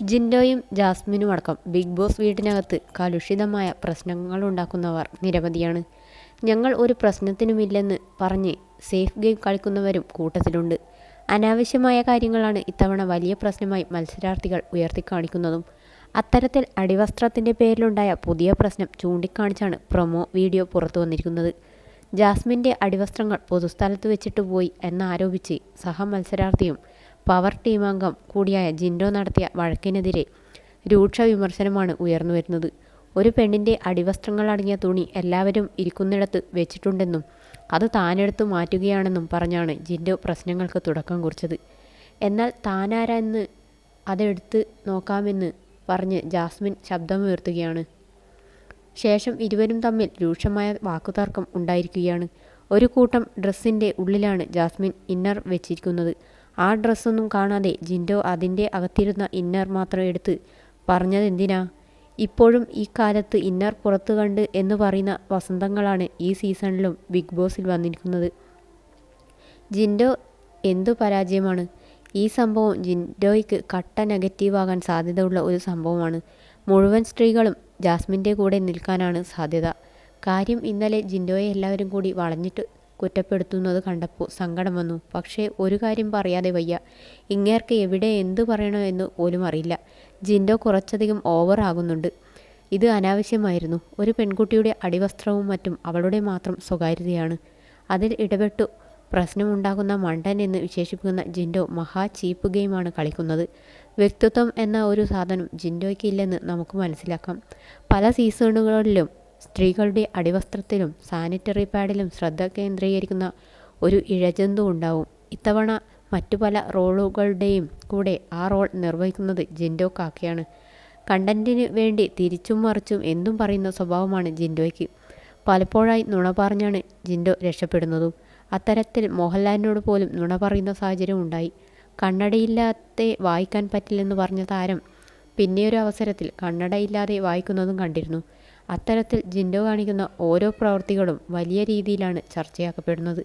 ജിൻഡോയും ജാസ്മിനും അടക്കം big boss വീട്ടിനകത്ത് കലുഷിതമായ പ്രശ്നങ്ങൾ ഉണ്ടാക്കുന്നവർ നിരവധിയാണ്. ഞങ്ങൾ ഒരു പ്രശ്നത്തിനുമില്ലെന്ന് പറഞ്ഞ് സേഫ് ഗെയിം കളിക്കുന്നവരും കൂട്ടത്തിലുണ്ട്. അനാവശ്യമായ കാര്യങ്ങളാണ് ഇത്തവണ വലിയ പ്രശ്നമായി മത്സരാർത്ഥികൾ ഉയർത്തിക്കാണിക്കുന്നതും. അത്തരത്തിൽ അടിവസ്ത്രത്തിന്റെ പേരിലുണ്ടായ പുതിയ പ്രശ്നം ചൂണ്ടിക്കാണിച്ചാണ് പ്രൊമോ വീഡിയോ പുറത്തു വന്നിരിക്കുന്നത്. ജാസ്മിന്റെ അടിവസ്ത്രങ്ങൾ പൊതുസ്ഥലത്ത് വെച്ചിട്ട് പോയി എന്നാരോപിച്ച് സഹമത്സരാർത്ഥിയും പവർ ടീമംഗം കൂടിയായ ജിൻഡോ നടത്തിയ വഴക്കിനെതിരെ രൂക്ഷ വിമർശനമാണ് ഉയർന്നു വരുന്നത്. ഒരു പെണ്ണിന്റെ അടിവസ്ത്രങ്ങളടങ്ങിയ തുണി എല്ലാവരും ഇരിക്കുന്നിടത്ത് വെച്ചിട്ടുണ്ടെന്നും അത് താനെടുത്ത് മാറ്റുകയാണെന്നും പറഞ്ഞാണ് ജിൻഡോ പ്രശ്നങ്ങൾക്ക് തുടക്കം കുറിച്ചത്. എന്നാൽ താനാരെന്ന് അതെടുത്ത് നോക്കാമെന്ന് പറഞ്ഞ് ജാസ്മിൻ ശബ്ദമുയർത്തുകയാണ്. ശേഷം ഇരുവരും തമ്മിൽ രൂക്ഷമായ വാക്കുതർക്കം ഉണ്ടായിരിക്കുകയാണ്. ഒരു കൂട്ടം ഡ്രസ്സിന്റെ ഉള്ളിലാണ് ജാസ്മിൻ ഇന്നർ വെച്ചിരിക്കുന്നത്. ആ ഡ്രസ്സൊന്നും കാണാതെ ജിൻഡോ അതിന്റെ അകത്തിരുന്ന ഇന്നർ മാത്രം എടുത്ത് പറഞ്ഞതെന്തിനാ? ഇപ്പോഴും ഈ കാലത്ത് ഇന്നർ പുറത്തു കണ്ട് എന്ന് പറയുന്ന വസന്തങ്ങളാണ് ഈ സീസണിലും ബിഗ് ബോസിൽ വന്നിരിക്കുന്നത്. ജിൻഡോ എന്തു പരാജയമാണ്? ഈ സംഭവം ജിൻഡോയ്ക്ക് കട്ട നെഗറ്റീവാകാൻ സാധ്യതയുള്ള ഒരു സംഭവമാണ്. മുഴുവൻ സ്ത്രീകളും ജാസ്മിന്റെ കൂടെ നിൽക്കാനാണ് സാധ്യത. കാര്യം ഇന്നലെ ജിൻഡോയെ എല്ലാവരും കൂടി വളഞ്ഞിട്ട് കുറ്റപ്പെടുത്തുന്നത് കണ്ടപ്പോൾ സങ്കടം വന്നു. പക്ഷേ ഒരു കാര്യം പറയാതെ വയ്യ. ഇങ്ങേർക്ക് എവിടെ എന്തു പറയണമെന്ന് പോലും അറിയില്ല. ജിൻഡോ കുറച്ചധികം ഓവർ ആകുന്നുണ്ട്. ഇത് അനാവശ്യമായിരുന്നു. ഒരു പെൺകുട്ടിയുടെ അടിവസ്ത്രവും മറ്റും അവളുടെ മാത്രം സ്വകാര്യതയാണ്. അതിൽ ഇടപെട്ടു. പ്രശ്നമുണ്ടാകുന്ന മണ്ടൻ എന്ന് വിശേഷിപ്പിക്കുന്ന ജിൻഡോ മഹാ ചീപ്പ് ഗെയിമാണ് കളിക്കുന്നത്. വ്യക്തിത്വം എന്ന ഒരു സാധനം ജിൻഡോയ്ക്ക് ഇല്ലെന്ന് നമുക്ക് മനസ്സിലാക്കാം. പല സീസണുകളിലും സ്ത്രീകളുടെ അടിവസ്ത്രത്തിലും സാനിറ്ററി പാഡിലും ശ്രദ്ധ കേന്ദ്രീകരിക്കുന്ന ഒരു ഇഴജന്തു ഉണ്ടാവും. ഇത്തവണ മറ്റു പല റോളുകളുടെയും കൂടെ ആ റോൾ നിർവഹിക്കുന്നത് ജിൻഡോ കാക്കയാണ് കണ്ടന്റിന് വേണ്ടി തിരിച്ചും മറിച്ചും എന്തും പറയുന്ന സ്വഭാവമാണ് ജിൻഡോയ്ക്ക്. പലപ്പോഴായി നുണ പറഞ്ഞാണ് ജിൻഡോ രക്ഷപ്പെടുന്നതും. അത്തരത്തിൽ മോഹൻലാലിനോട് പോലും നുണ പറയുന്ന സാഹചര്യം ഉണ്ടായി. കണ്ണടയില്ലാതെ വായിക്കാൻ പറ്റില്ലെന്ന് പറഞ്ഞ താരം പിന്നെയൊരു അവസരത്തിൽ കണ്ണടയില്ലാതെ വായിക്കുന്നതും കണ്ടിരുന്നു. അത്തരത്തിൽ ജിൻഡോ കാണിക്കുന്ന ഓരോ പ്രവൃത്തികളും വലിയ രീതിയിലാണ് ചർച്ചയാക്കപ്പെടുന്നത്.